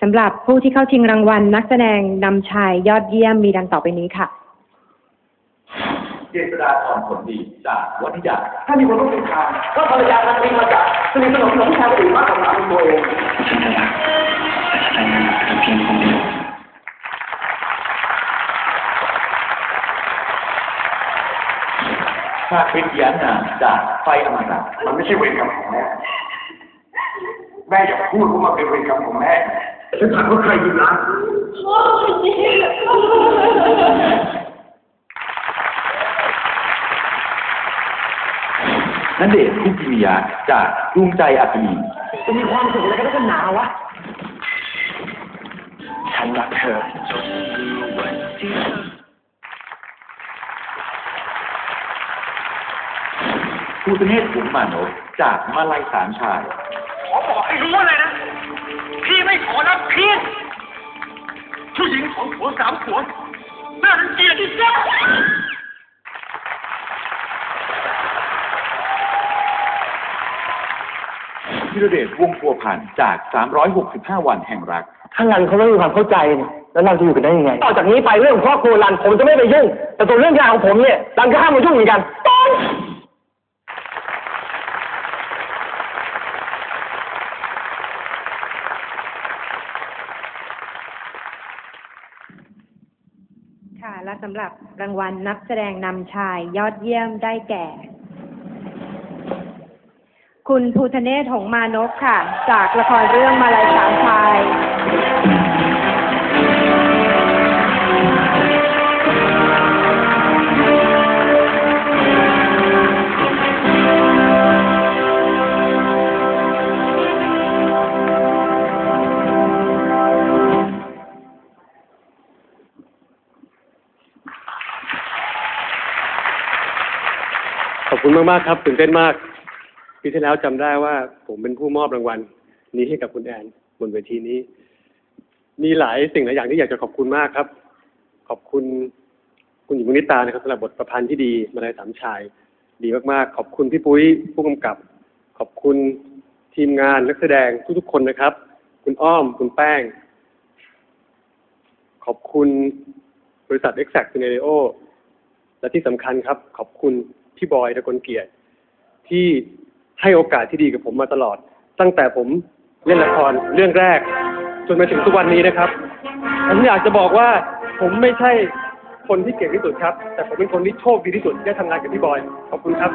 สำหรับผู้ที่เข้าชิงรางวัลนักแสดงนำชายยอดเยี่ยมมีดังต่อไปนี้ค่ะ เจษฎาธรผลดีจากวัทยาถ้ามีคนต้องเป็นทางก็ภรรยาทำเองมาจากสนิทสนมกับผู้ชายคนอื่นมากกว่าสามีตัวเองชาคริตยานาจากไฟอมตะมันไม่ใช่เวรกรรมของแม่ แม่อย่าพูดว่ามันเป็นเวรกรรมของแม่ฉันถามว่าใครยิงร้านนันเดชน์คุกิมิยะจากดวงใจอัคนีจะมีความสุขอะไรกันนักหนาวะ ฉันรักเธอ ภูตเนศขุนมานพจากมาลายสามชายขอบอกให้ รู้เลยนะ พี่ไม่ขอรับเพียงผู้หญิงของผัวสามผัวน่ารังเกียจที่สุดพิรเดชวงศ์พัวพันธ์จาก 365 วันแห่งรัก ถ้ารันเขาไม่มีความเข้าใจเนี่ยแล้วเราจะอยู่กันได้ยังไง ต่อจากนี้ไปเรื่องครอบครัวรันผมจะไม่ไปยุ่ง แต่ส่วนเรื่องงานของผมเนี่ยรันก็ห้ามมายุ่งเหมือนกันต้อง ค่ะ และสำหรับรางวัลนักแสดงนำชายยอดเยี่ยมได้แก่ คุณภูทะเนศหงมานพค่ะ จากละครเรื่องมาลายสามชา ขอบคุณมากๆครับตื่นเต้นมากปีที่แล้วจำได้ว่า ผมเป็นผู้มอบรางวัล นี้ให้กับคุณแอนบนเวทีนี้ มีหลายสิ่งหลายอย่างที่อยากจะขอบคุณมากครับ ขอบคุณคุณหญิงมณิตานะครับสำหรับบทประพันธ์ที่ดีมาลายสามชาย ดีมากๆ ขอบคุณพี่ปุ้ยผู้กำกับ ขอบคุณทีมงานนักแสดงทุกๆคนนะครับ คุณอ้อมคุณแป้ง ขอบคุณบริษัท Exact Scenario และที่สำคัญครับ ขอบคุณ พี่บอยตะกลเกียรติที่ให้โอกาสที่ดีกับผมมาตลอด ตั้งแต่ผมเล่นละครเรื่องแรก จนมาถึงทุกวันนี้นะครับผมอยากจะบอกว่าผมไม่ใช่คนที่เก่งที่สุดครับ แต่ผมเป็นคนที่โชคดีที่สุดที่ได้ทำงานกับพี่บอย ขอบคุณครับ